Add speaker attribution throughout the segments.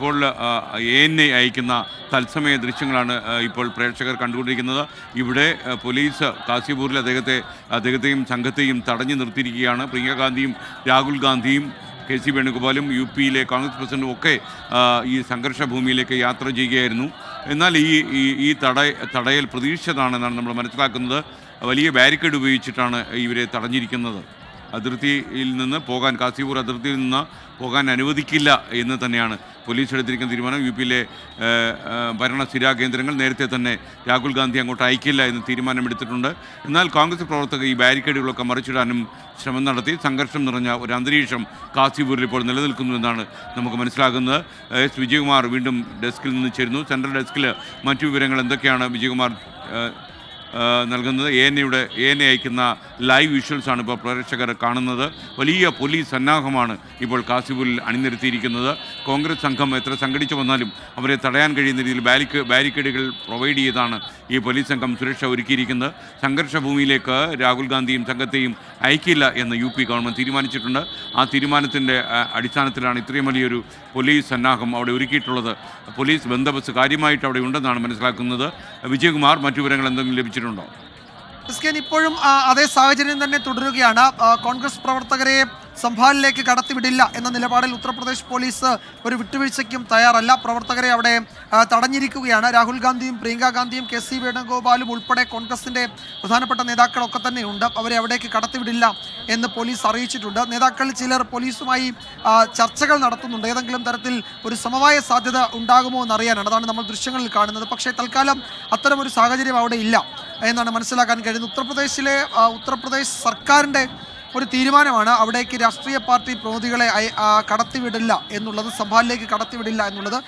Speaker 1: ഇപ്പോൾ A N I അയക്കുന്ന തത്സമയ ദൃശ്യങ്ങളാണ് ഇപ്പോൾ പ്രേക്ഷകർ കണ്ടുകൊണ്ടിരിക്കുന്നത്. ഇവിടെ പോലീസ് കാസിപൂരിൽ അദ്ദേഹത്തെ അദ്ദേഹത്തെയും സംഘത്തെയും തടഞ്ഞു നിർത്തിയിരിക്കുകയാണ്. പ്രിയങ്ക ഗാന്ധിയും രാഹുൽ ഗാന്ധിയും കെ സി വേണുഗോപാലും യു പിയിലെ കോൺഗ്രസ് പ്രസിഡന്റും ഒക്കെ ഈ സംഘർഷ ഭൂമിയിലേക്ക് യാത്ര ചെയ്യുകയായിരുന്നു. എന്നാൽ ഈ ഈ തട തടയൽ പ്രതീക്ഷിച്ചതാണെന്നാണ് നമ്മൾ മനസ്സിലാക്കുന്നത്. വലിയ ബാരിക്കേഡ് ഉപയോഗിച്ചിട്ടാണ് ഇവരെ തടഞ്ഞിരിക്കുന്നത്. അതിർത്തിയിൽ നിന്ന് പോകാൻ കാസിപൂർ അതിർത്തിയിൽ നിന്ന് പോകാൻ അനുവദിക്കില്ല എന്ന് തന്നെയാണ് പോലീസ് എടുത്തിരിക്കുന്ന തീരുമാനം. യു പിയിലെ ഭരണ സ്ഥിരാ കേന്ദ്രങ്ങൾ നേരത്തെ തന്നെ രാഹുൽ ഗാന്ധി അങ്ങോട്ട് അയക്കില്ല എന്ന് തീരുമാനമെടുത്തിട്ടുണ്ട്. എന്നാൽ കോൺഗ്രസ് പ്രവർത്തകർ ഈ ബാരിക്കേഡുകളൊക്കെ മറിച്ചിടാനും ശ്രമം നടത്തി. സംഘർഷം നിറഞ്ഞ ഒരു അന്തരീക്ഷം കാസിപൂരിൽ ഇപ്പോൾ നിലനിൽക്കുന്നു എന്നാണ് നമുക്ക് മനസ്സിലാകുന്നത്. എസ് വിജയകുമാർ വീണ്ടും ഡെസ്കിൽ നിന്ന് ചേരുന്നു. സെൻട്രൽ ഡെസ്കിൽ മറ്റു വിവരങ്ങൾ എന്തൊക്കെയാണ്? വിജയകുമാർ നൽകുന്നത്. എ എൻ എയുടെ എ എൻ എ അയക്കുന്ന ലൈവ് വിഷ്വൽസാണ് ഇപ്പോൾ പ്രേക്ഷകർ കാണുന്നത്. വലിയ പോലീസ് സന്നാഹമാണ് ഇപ്പോൾ കാസിപൂരിൽ അണിനിരത്തിയിരിക്കുന്നത്. കോൺഗ്രസ് സംഘം എത്ര സംഘടിച്ചു വന്നാലും അവരെ തടയാൻ കഴിയുന്ന രീതിയിൽ ബാരിക്ക് ബാരിക്കേഡുകൾ പ്രൊവൈഡ് ചെയ്താണ് ഈ പോലീസ് സംഘം സുരക്ഷ ഒരുക്കിയിരിക്കുന്നത്. സംഘർഷഭൂമിയിലേക്ക് രാഹുൽ ഗാന്ധിയും സംഘത്തെയും അയക്കില്ല എന്ന് യു പി ഗവൺമെന്റ് തീരുമാനിച്ചിട്ടുണ്ട്. ആ തീരുമാനത്തിന്റെ അടിസ്ഥാനത്തിലാണ് ഇത്രയും വലിയൊരു പോലീസ് സന്നാഹം അവിടെ ഒരുക്കിയിട്ടുള്ളത്. പോലീസ് ബന്ദോബസ്ത് കാര്യമായിട്ട് അവിടെ ഉണ്ടെന്നാണ് മനസ്സിലാക്കുന്നത്. വിജയകുമാർ മറ്റു വിവരങ്ങൾ എന്തെങ്കിലും ലഭിച്ചിട്ടുണ്ടോ
Speaker 2: ക്രിസ്ത്യൻ ഇപ്പോഴും അതേ സാഹചര്യം തന്നെ തുടരുകയാണ്. കോൺഗ്രസ് പ്രവർത്തകരെ സംഭാലിലേക്ക് കടത്തിവിടില്ല എന്ന നിലപാടിൽ ഉത്തർപ്രദേശ് പോലീസ് ഒരു വിട്ടുവീഴ്ചയ്ക്കും തയ്യാറല്ല. പ്രവർത്തകരെ അവിടെ തടഞ്ഞിരിക്കുകയാണ്. രാഹുൽ ഗാന്ധിയും പ്രിയങ്ക ഗാന്ധിയും കെ സി വേണുഗോപാലും ഉൾപ്പെടെ കോൺഗ്രസിന്റെ പ്രധാനപ്പെട്ട നേതാക്കളൊക്കെ തന്നെയുണ്ട്. അവരെ അവിടേക്ക് കടത്തിവിടില്ല എന്ന് പോലീസ് അറിയിച്ചിട്ടുണ്ട്. നേതാക്കൾ ചിലർ പോലീസുമായി ചർച്ചകൾ നടത്തുന്നുണ്ട്. ഏതെങ്കിലും തരത്തിൽ ഒരു സമവായ സാധ്യത ഉണ്ടാകുമോ എന്നറിയാനാണ്. അതാണ് നമ്മൾ ദൃശ്യങ്ങളിൽ കാണുന്നത്. പക്ഷേ തൽക്കാലം അത്തരമൊരു സാഹചര്യം അവിടെ ഇല്ല. എന്നാണ് മനസ്സിലാക്കാൻ കഴിയുന്നത്. ഉത്തർപ്രദേശിലെ ഉത്തർപ്രദേശ് സർക്കാരിന്റെ ഒരു തീരുമാനമാണ് അവിടേക്ക് രാഷ്ട്രീയ പാർട്ടി പ്രതിനിധികളെ കടത്തിവിടില്ല എന്നുള്ളത് സംഭാലിലേക്ക് കടത്തിവിടില്ല എന്നുള്ളത്.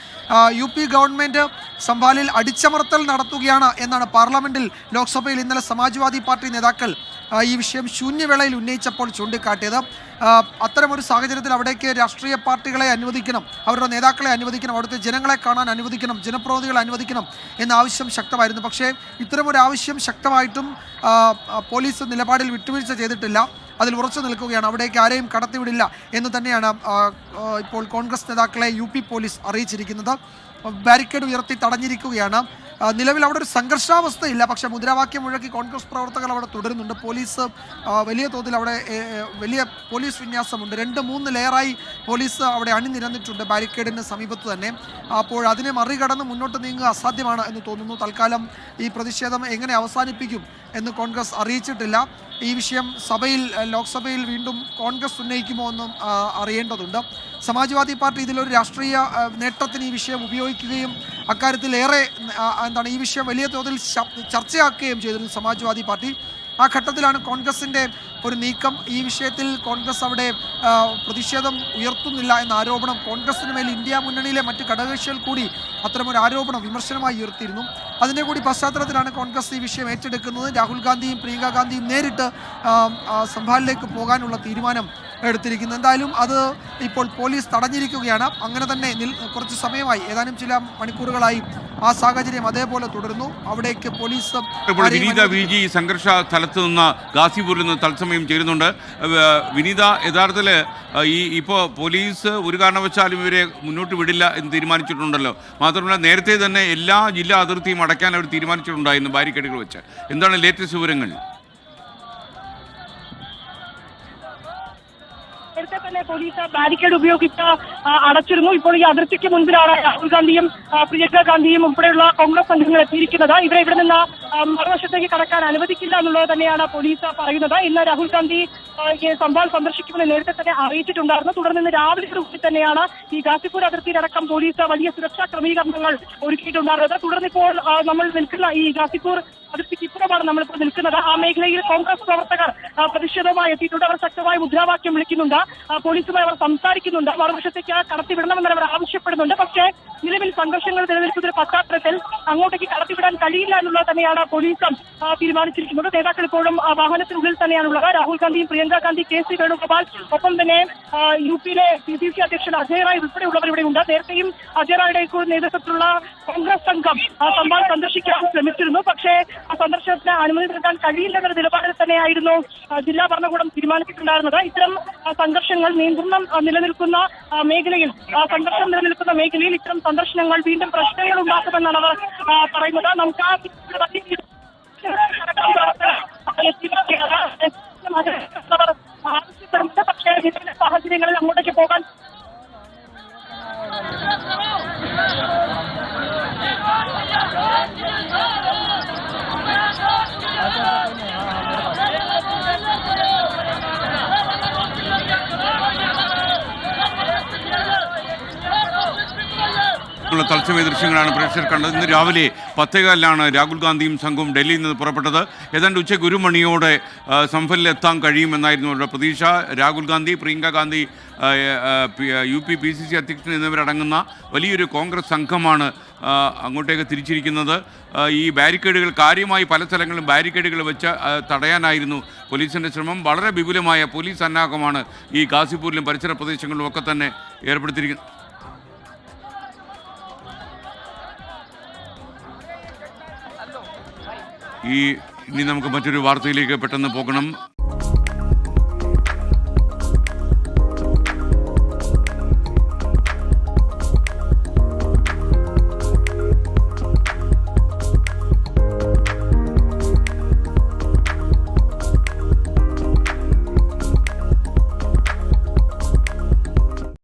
Speaker 2: യു പി ഗവൺമെന്റ് സംഭാലിൽ അടിച്ചമർത്തൽ നടത്തുകയാണ് എന്നാണ് പാർലമെന്റിൽ ലോക്സഭയിൽ ഇന്നലെ സമാജ്വാദി പാർട്ടി നേതാക്കൾ ഈ വിഷയം ശൂന്യവേളയിൽ ഉന്നയിച്ചപ്പോൾ ചൂണ്ടിക്കാട്ടിയത്. അത്തരമൊരു സാഹചര്യത്തിൽ അവിടേക്ക് രാഷ്ട്രീയ പാർട്ടികളെ അനുവദിക്കണം അവരുടെ നേതാക്കളെ അനുവദിക്കണം അവിടുത്തെ ജനങ്ങളെ കാണാൻ അനുവദിക്കണം ജനപ്രതിനിധികളെ അനുവദിക്കണം എന്ന ആവശ്യം ശക്തമായിരുന്നു. പക്ഷേ ഇത്തരമൊരു ആവശ്യം ശക്തമായിട്ടും പോലീസ് നിലപാടിൽ വിട്ടുവീഴ്ച ചെയ്തിട്ടില്ല. അതിൽ ഉറച്ചു നിൽക്കുകയാണ്. അവിടേക്ക് ആരെയും കടത്തിവിടില്ല എന്ന് തന്നെയാണ് ഇപ്പോൾ കോൺഗ്രസ് നേതാക്കളെ യു പോലീസ് അറിയിച്ചിരിക്കുന്നത്. ബാരിക്കേഡ് ഉയർത്തി തടഞ്ഞിരിക്കുകയാണ്. നിലവിൽ അവിടെ ഒരു സംഘർഷാവസ്ഥയില്ല. പക്ഷെ മുദ്രാവാക്യം മുഴക്കി കോൺഗ്രസ് പ്രവർത്തകർ അവിടെ തുടരുന്നുണ്ട്. പോലീസ് വലിയ തോതിൽ അവിടെ വലിയ പോലീസ് വിന്യാസമുണ്ട്. രണ്ട് മൂന്ന് ലെയറായി പോലീസ് അവിടെ അണിനിരന്നിട്ടുണ്ട് ബാരിക്കേഡിന് സമീപത്ത് തന്നെ. അപ്പോൾ അതിനെ മറികടന്ന് മുന്നോട്ട് നീങ്ങുക അസാധ്യമാണ് എന്ന് തോന്നുന്നു. തൽക്കാലം ഈ പ്രതിഷേധം എങ്ങനെ അവസാനിപ്പിക്കും എന്ന് കോൺഗ്രസ് അറിയിച്ചിട്ടില്ല. ഈ വിഷയം സഭയിൽ ലോക്സഭയിൽ വീണ്ടും കോൺഗ്രസ് ഉന്നയിക്കുമോ എന്നും അറിയേണ്ടതുണ്ട്. സമാജ്വാദി പാർട്ടി ഇതിലൊരു രാഷ്ട്രീയ നേട്ടത്തിന് ഈ വിഷയം ഉപയോഗിക്കുകയും അക്കാര്യത്തിൽ ഏറെ എന്താണ് ഈ വിഷയം വലിയ തോതിൽ ചർച്ചയാക്കുകയും ചെയ്തിരുന്നു സമാജ്വാദി പാർട്ടി. ആ ഘട്ടത്തിലാണ് കോൺഗ്രസിന്റെ ഒരു നീക്കം. ഈ വിഷയത്തിൽ കോൺഗ്രസ് അവിടെ പ്രതിഷേധം ഉയർത്തുന്നില്ല എന്ന ആരോപണം കോൺഗ്രസിന് മേൽ ഇന്ത്യ മുന്നണിയിലെ മറ്റ് ഘടകകക്ഷികൾ കൂടി അത്തരമൊരു ആരോപണം വിമർശനമായി ഉയർത്തിയിരുന്നു. അതിന്റെ കൂടി പശ്ചാത്തലത്തിലാണ് കോൺഗ്രസ് ഈ വിഷയം ഏറ്റെടുക്കുന്നത്. രാഹുൽ ഗാന്ധിയും പ്രിയങ്ക ഗാന്ധിയും നേരിട്ട് സംഭാലിലേക്ക് പോകാനുള്ള തീരുമാനം എടുത്തിരിക്കുന്നത് എന്തായാലും അത് ഇപ്പോൾ പോലീസ് തടഞ്ഞിരിക്കുകയാണ്. അങ്ങനെ തന്നെ കുറച്ച് സമയമായി ഏതാനും ചില മണിക്കൂറുകളായി ആ സാഹചര്യം അതേപോലെ തുടരുന്നു. അവിടേക്ക് പോലീസ്
Speaker 1: വിനീത വി ജി സംഘർഷ സ്ഥലത്ത് നിന്ന് ഗാസിപൂരിൽ നിന്ന് തത്സമയം ചേരുന്നുണ്ട്. വിനീത യഥാർത്ഥത്തിൽ ഈ ഇപ്പോൾ പോലീസ് ഒരു കാരണവശാലും ഇവരെ മുന്നോട്ട് വിടില്ല എന്ന് തീരുമാനിച്ചിട്ടുണ്ടല്ലോ. മാത്രമല്ല നേരത്തെ തന്നെ എല്ലാ ജില്ലാ അതിർത്തിയും അടയ്ക്കാൻ അവർ തീരുമാനിച്ചിട്ടുണ്ടായിരുന്നു ബാരിക്കേഡുകൾ വെച്ച്. എന്താണ് ലേറ്റസ്റ്റ് വിവരങ്ങൾ?
Speaker 3: നേരത്തെ തന്നെ പോലീസ് ബാരിക്കേഡ് ഉപയോഗിച്ച് അടച്ചിരുന്നു. ഇപ്പോൾ ഈ അതിർത്തിക്ക് മുൻപിലാണ് രാഹുൽ ഗാന്ധിയും പ്രിയങ്ക ഗാന്ധിയും ഉൾപ്പെടെയുള്ള കോൺഗ്രസ് സംഘങ്ങൾ എത്തിയിരിക്കുന്നത്. ഇവരെ ഇവിടെ നിന്ന് മറുവശത്തേക്ക് കടക്കാൻ അനുവദിക്കില്ല എന്നുള്ളത് തന്നെയാണ് പോലീസ് പറയുന്നത്. ഇന്ന് രാഹുൽ ഗാന്ധി സംഭവം സന്ദർശിക്കുമെന്ന് നേരത്തെ തന്നെ അറിയിച്ചിട്ടുണ്ടായിരുന്നു. തുടർന്ന് ഇന്ന് രാവിലെ തന്നെയാണ് ഈ ഗാസിപ്പൂർ അതിർത്തിയിലടക്കം പോലീസ് വലിയ സുരക്ഷാ ക്രമീകരണങ്ങൾ ഒരുക്കിയിട്ടുണ്ടായിരുന്നത്. തുടർന്ന് ഇപ്പോൾ നമ്മൾ നിൽക്കുന്ന ഈ ഗാസിപൂർ അതിർത്തിക്ക് ഇപ്പുറമാണ് നമ്മളിപ്പോൾ നിൽക്കുന്നത്. ആ മേഖലയിൽ കോൺഗ്രസ് പ്രവർത്തകർ പ്രതിഷേധവുമായി എത്തിയിട്ടുണ്ട്. അവർ ശക്തമായ മുദ്രാവാക്യം വിളിക്കുന്നുണ്ട്. പോലീസുമായി അവർ സംസാരിക്കുന്നുണ്ട്. മറുപക്ഷത്തേക്ക് കടത്തിവിടണമെന്ന് അവർ ആവശ്യപ്പെടുന്നുണ്ട്. പക്ഷേ നിലവിൽ സംഘർഷങ്ങൾ നിലനിൽക്കുന്ന പശ്ചാത്തലത്തിൽ അങ്ങോട്ടേക്ക് കടത്തിവിടാൻ കഴിയില്ല എന്നുള്ളത് തന്നെയാണ് പോലീസും തീരുമാനിച്ചിരിക്കുന്നത്. നേതാക്കൾ ഇപ്പോഴും വാഹനത്തിനുള്ളിൽ തന്നെയാണുള്ളത്. രാഹുൽ ഗാന്ധിയും പ്രിയങ്ക ഗാന്ധി കെ സി വേണുഗോപാൽ ഒപ്പം തന്നെ യു പിയിലെ പി സി സി അധ്യക്ഷൻ അജയ് റായ് ഉൾപ്പെടെയുള്ളവർ ഇവിടെ ഉണ്ട്. നേരത്തെയും അജയ് റായുടെ നേതൃത്വത്തിലുള്ള കോൺഗ്രസ് സംഘം സംഭവം സന്ദർശിക്കാൻ ശ്രമിച്ചിരുന്നു. പക്ഷേ ആ സന്ദർശനത്തിന് അനുമതി നൽകാൻ കഴിയില്ലെന്നൊരു നിലപാടിൽ തന്നെയായിരുന്നു ജില്ലാ ഭരണകൂടം തീരുമാനിച്ചിട്ടുണ്ടായിരുന്നത് ഇത്തരം സംഘർഷങ്ങൾ നിയന്ത്രണം നിലനിൽക്കുന്ന മേഖലയിൽ സംഘർഷം നിലനിൽക്കുന്ന മേഖലയിൽ ഇത്തരം സന്ദർശനങ്ങൾ വീണ്ടും പ്രശ്നങ്ങൾ ഉണ്ടാക്കുമെന്നാണ് അവർ പറയുന്നത് നമുക്ക് ആ
Speaker 1: ഉള്ള തത്സമയ ദൃശ്യങ്ങളാണ് പ്രേക്ഷകർ കണ്ടത്. ഇന്ന് രാവിലെ പത്തേകാലിലാണ് രാഹുൽ ഗാന്ധിയും സംഘവും ഡൽഹിയിൽ നിന്ന് പുറപ്പെട്ടത്. ഏതാണ്ട് ഉച്ചയ്ക്ക് ഒരു മണിയോടെ സംഫലിലെത്താൻ കഴിയുമെന്നായിരുന്നു അവരുടെ പ്രതീക്ഷ. Rahul Gandhi Priyanka Gandhi U P P C C അധ്യക്ഷൻ എന്നിവരടങ്ങുന്ന വലിയൊരു കോൺഗ്രസ് സംഘമാണ് അങ്ങോട്ടേക്ക് തിരിച്ചിരിക്കുന്നത്. ഈ ബാരിക്കേഡുകൾ കാര്യമായി പല സ്ഥലങ്ങളിലും ബാരിക്കേഡുകൾ വെച്ച് തടയാനായിരുന്നു പോലീസിന്റെ ശ്രമം. വളരെ വിപുലമായ പോലീസ് സന്നാഹമാണ് ഈ ഗാസിപൂരിലും പരിസര പ്രദേശങ്ങളിലും ഒക്കെ തന്നെ ഏർപ്പെടുത്തിയിരിക്കുന്നത്. ഈ ഇനി നമുക്ക് മറ്റൊരു വാർത്തയിലേക്ക് പെട്ടെന്ന് പോകണം.